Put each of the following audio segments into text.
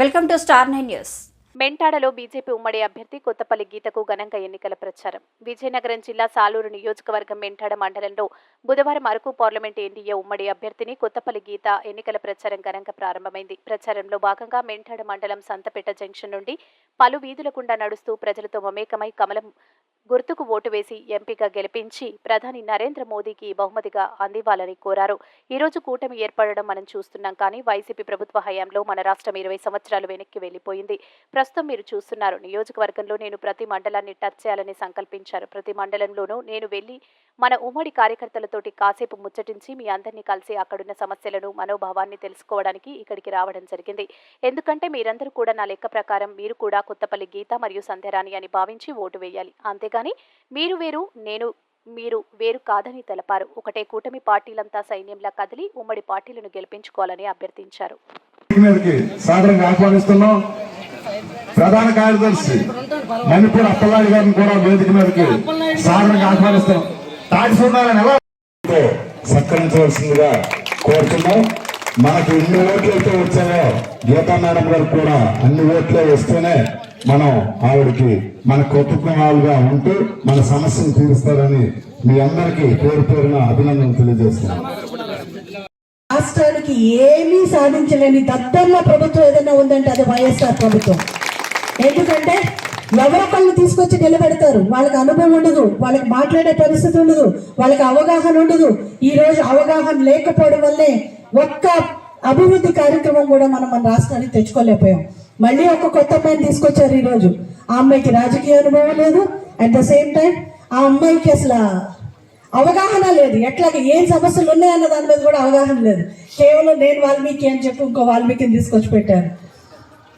Welcome to star nine news. మెంటాడలో BJP ఉమ్మడి అభ్యర్థి కొత్తపల్లి గీతకు ఘనంగా ఎన్నికల ప్రచారం. విజయనగరం జిల్లా సాలూరు నియోజకవర్గం మెంటాడ మండలంలో బుధవారం అరకు పార్లమెంట్ ఎన్డీఏ ఉమ్మడి అభ్యర్థిని కొత్తపల్లి గీత ఎన్నికల ప్రచారం ఘనంగా ప్రారంభమైంది. ప్రచారంలో భాగంగా మెంటాడ మండలం సంతపేట జంక్షన్ నుండి పలు వీధుల గుండా నడుస్తూ ప్రజలతో మమేకమై కమలం గుర్తుకు ఓటు వేసి ఎంపీగా గెలిపించి ప్రధాని నరేంద్ర మోదీకి బహుమతిగా అందివ్వాలని కోరారు. ఈరోజు కూటమి ఏర్పడడం మనం చూస్తున్నాం కానీ వైసీపీ ప్రభుత్వ హయాంలో మన రాష్ట్రం ఇరవై సంవత్సరాలు వెనక్కి వెళ్ళిపోయింది ప్రస్తుతం మీరు చూస్తున్నారు నియోజకవర్గంలో నేను ప్రతి మండలాన్ని టచ్ చేయాలని సంకల్పించారు. ప్రతి మండలంలోనూ నేను వెళ్ళి మన ఉమ్మడి కార్యకర్తలతోటి కాసేపు ముచ్చటించి మీ అందరినీ కలిసి అక్కడున్న సమస్యలను మనోభావాన్ని తెలుసుకోవడానికి ఇక్కడికి రావడం జరిగింది. ఎందుకంటే మీరందరూ కూడా నా లెక్క ప్రకారం మీరు కూడా కొత్తపల్లి గీత మరియు సంధ్యరాణి అని భావించి ఓటు వేయాలి. అంతే అంతేగాని మీరు వేరు నేను మీరు వేరు కాదని తెలపారు. ఒకటే కూటమి పార్టీలంతా సైన్యంలా కదిలి ఉమ్మడి పార్టీలను గెలిపించుకోవాలని అభ్యర్థించారు. ప్రధాన కార్యదర్శి మణిపూర్ అప్పలాడి గారిని కూడా వేదిక మీదకి సాధారణంగా ఆహ్వానిస్తున్నాం. తాటి సున్నారని ఎలా సత్కరించవలసిందిగా కోరుతున్నాం. మనకు ఎన్ని ఓట్లయితే వచ్చాయో గీతా మేడం గారు కూడా అన్ని ఓట్లే వస్తేనే మనం ఆవిడకి మన కృతజ్ఞాలుగా ఉంటూ మన సమస్యను తీరుస్తారని మీ అందరికీ పేరు పేరున అభినందనలు తెలియజేస్తున్నాను. రాష్ట్రానికి ఏమీ సాధించలేని దద్దమ్మ ప్రభుత్వం ఏదైనా ఉందంటే అది వైఎస్ఆర్ ప్రభుత్వం. ఎందుకంటే ఎవరొకళ్ళు తీసుకొచ్చి నిలబెడతారు. వాళ్ళకి అనుభవం ఉండదు. వాళ్ళకి మాట్లాడే పరిస్థితి ఉండదు. వాళ్ళకి అవగాహన ఉండదు. ఈ రోజు అవగాహన లేకపోవడం వల్లే ఒక్క అభివృద్ధి కార్యక్రమం కూడా మనం మన రాష్ట్రానికి తెచ్చుకోలేకపోయాం. మళ్ళీ ఒక కొత్త అమ్మాయిని తీసుకొచ్చారు ఈరోజు. ఆ అమ్మాయికి రాజకీయ అనుభవం లేదు. అట్ ద సేమ్ టైం ఆ అమ్మాయికి అసలు అవగాహన లేదు. ఎట్లాగ ఏం సమస్యలు ఉన్నాయన్న దాని మీద కూడా అవగాహన లేదు. కేవలం నేను వాల్మీకి అని చెప్పి ఇంకో వాల్మీకిని తీసుకొచ్చి పెట్టారు.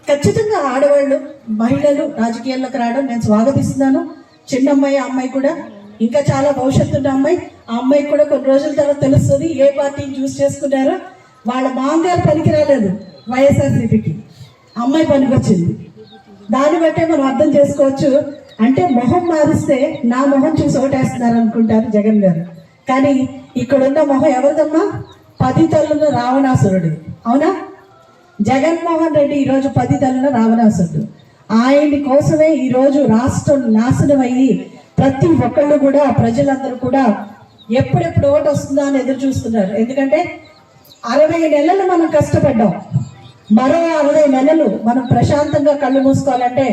ఖచ్చితంగా ఆడవాళ్ళు మహిళలు రాజకీయాల్లోకి రావడం నేను స్వాగతిస్తున్నాను. చిన్న అమ్మాయి ఆ అమ్మాయి కూడా ఇంకా చాలా భవిష్యత్తు ఉన్న అమ్మాయి. ఆ అమ్మాయికి కూడా కొన్ని రోజుల తర్వాత తెలుస్తుంది ఏ పార్టీని చూస్ చేసుకున్నారో. వాళ్ళ మామగారు పనికి రాలేదు వైఎస్ఆర్సీపీకి. అమ్మాయి పనికొచ్చింది. దాన్ని బట్టే మనం అర్థం చేసుకోవచ్చు. అంటే మొహం మారిస్తే నా మొహం చూసి ఓటేస్తున్నారు అనుకుంటారు జగన్ గారు. కానీ ఇక్కడున్న మొహం ఎవరిదమ్మా? పది తల్లుల రావణాసురుడు. అవునా? జగన్మోహన్ రెడ్డి ఈరోజు పది తల్లుల రావణాసురుడు. ఆయన్ని కోసమే ఈరోజు రాష్ట్రం నాశనం అయ్యి ప్రతి ఒక్కళ్ళు కూడా ప్రజలందరూ కూడా ఎప్పుడెప్పుడు ఓటు వస్తుందా అని ఎదురు చూస్తున్నారు. ఎందుకంటే అరవై నెలలు మనం కష్టపడ్డాం. మరో అరవై నెలలు మనం ప్రశాంతంగా కళ్ళు మూసుకోవాలంటే